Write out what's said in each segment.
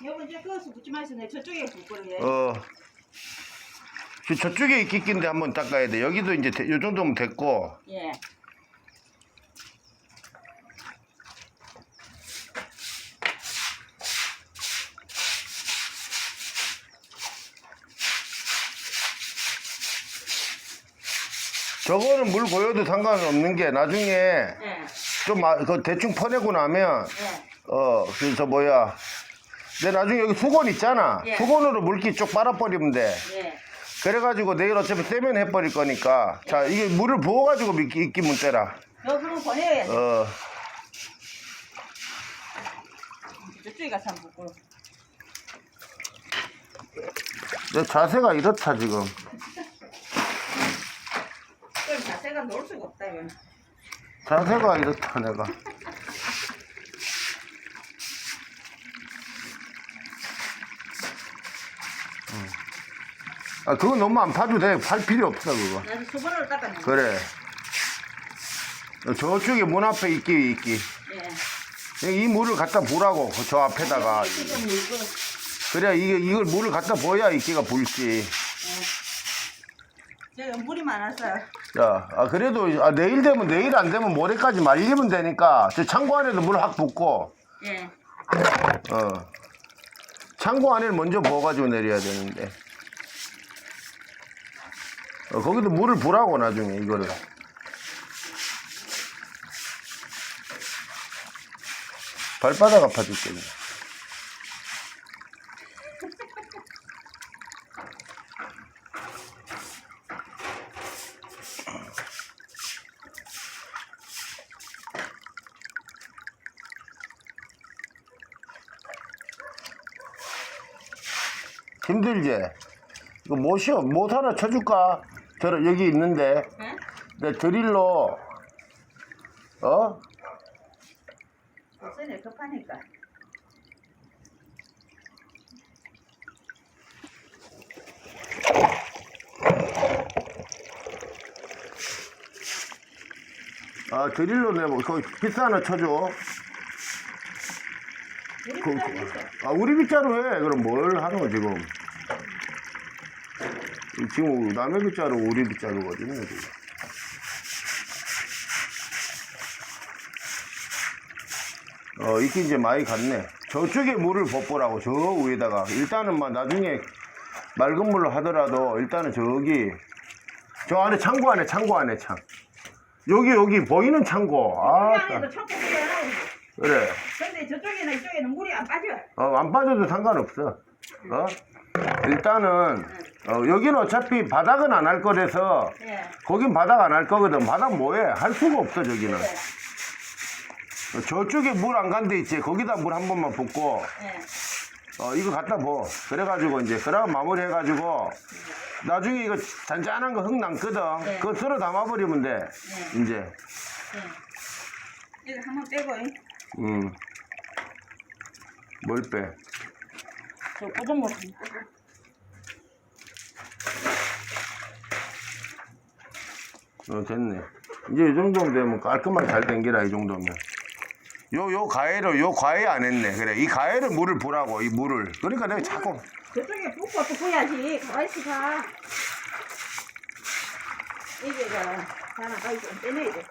이쪽에서 붙지 마시네 저쪽에 붙거든요. 어. 저- 저쪽에 이끼끼인데 한번 닦아야 돼. 여기도 이제 대- 요 정도면 됐고. 예. 저거는 물 고여도 상관없는 게 나중에 예. 좀 마- 그 대충 퍼내고 나면 예. 어 그래서 뭐야 내 나중에 여기 수건 있잖아 예. 수건으로 물기 쪽 빨아버리면 돼 예. 그래가지고 내일 어차피 떼면 해버릴 거니까 자 이게 물을 부어가지고 이끼, 이끼 문대라 너 그럼 보내야 돼. 어 저쪽에 가서 한번 붙고. 내 자세가 이렇다 지금 그럼 자세가 놓을 수가 없다 이건. 자세가 이렇다 내가 아 그거 너무 안 파도 돼 팔 필요 없어 그거 나도 수건으로 닦아내. 그래 저쪽에 문 앞에 있기 있기 예. 이 물을 갖다 부라고 저 앞에다가 이거 물고. 그래야 이게 이걸 물을 갖다 부어야 이끼가 불지 제가 물이 많아서. 야, 아 그래도 아, 내일 되면 내일 안 되면 모레까지 말리면 되니까 저 창고 안에도 물 확 붓고 예. 어 창고 안에를 먼저 부어가지고 내려야 되는데. 어, 거기도 물을 부라고 나중에 이거를. 발바닥 아파 죽겠네 힘들지? 이거 못이요 못 하나 쳐줄까? 저 여기 있는데 예? 내 드릴로 어? 없어네 급하니까. 아 드릴로 내뭐 비싸 하나 쳐줘 그, 있어. 아 우리 빗자루 해. 그럼 뭘 하는 거 지금 지금 남의 빗자루 우리 빗자루거든요 지금 어 이게 이제 많이 갔네. 저쪽에 물을 벗보라고 저 위에다가. 일단은 막 나중에 맑은 물로 하더라도 일단은 저기 저 안에 창고 안에 창고 안에 창. 여기 여기 보이는 창고. 아 청소기가 그래 근데 저쪽에는 이쪽에는 물이 안 빠져. 어, 안 빠져도 상관없어. 어? 일단은, 어, 여기는 어차피 바닥은 안 할 거라서, 예. 거긴 바닥 안 할 거거든. 바닥 뭐해? 할 수가 없어, 저기는. 그래. 어, 저쪽에 물 안 간 데 있지. 거기다 물 한 번만 붓고, 예. 어, 이거 갖다 부. 그래가지고, 이제, 그러고 마무리 해가지고, 나중에 이거 잔잔한 거 흙 남거든. 네. 그거 쓸어 담아버리면 돼. 네. 이제, 예. 이거 한번 빼고 잉? 음. 뭘 빼? 저못 빼고. 어, 됐네. 이제 이 정도면 되면 깔끔하게 잘 땡기라, 이 정도면. 요, 요 가해를, 요 가해 안 했네. 그래. 이 가해를 물을 부라고, 이 물을. 그러니까 내가 자꾸, 저쪽에 붓고 또 부야지. 가만있어 가. 이게가 하나 가위 좀 빼내야 돼.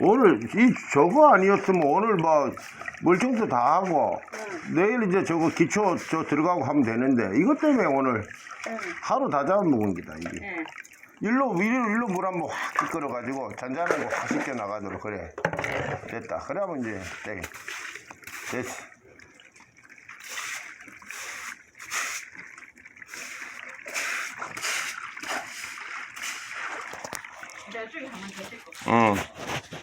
오늘, 이, 저거 아니었으면 오늘 막, 물청소 다 하고, 내일 이제 저거 기초 저 들어가고 하면 되는데, 이것 때문에 오늘 응. 하루 다 잡아먹은 기다, 이게. 예. 일로, 위로, 일로 물 한번확 이끌어가지고, 잔잔한 거 확 씻겨 나가도록, 그래. 됐다. 그러면 이제, 돼. 됐어. 한번. 응.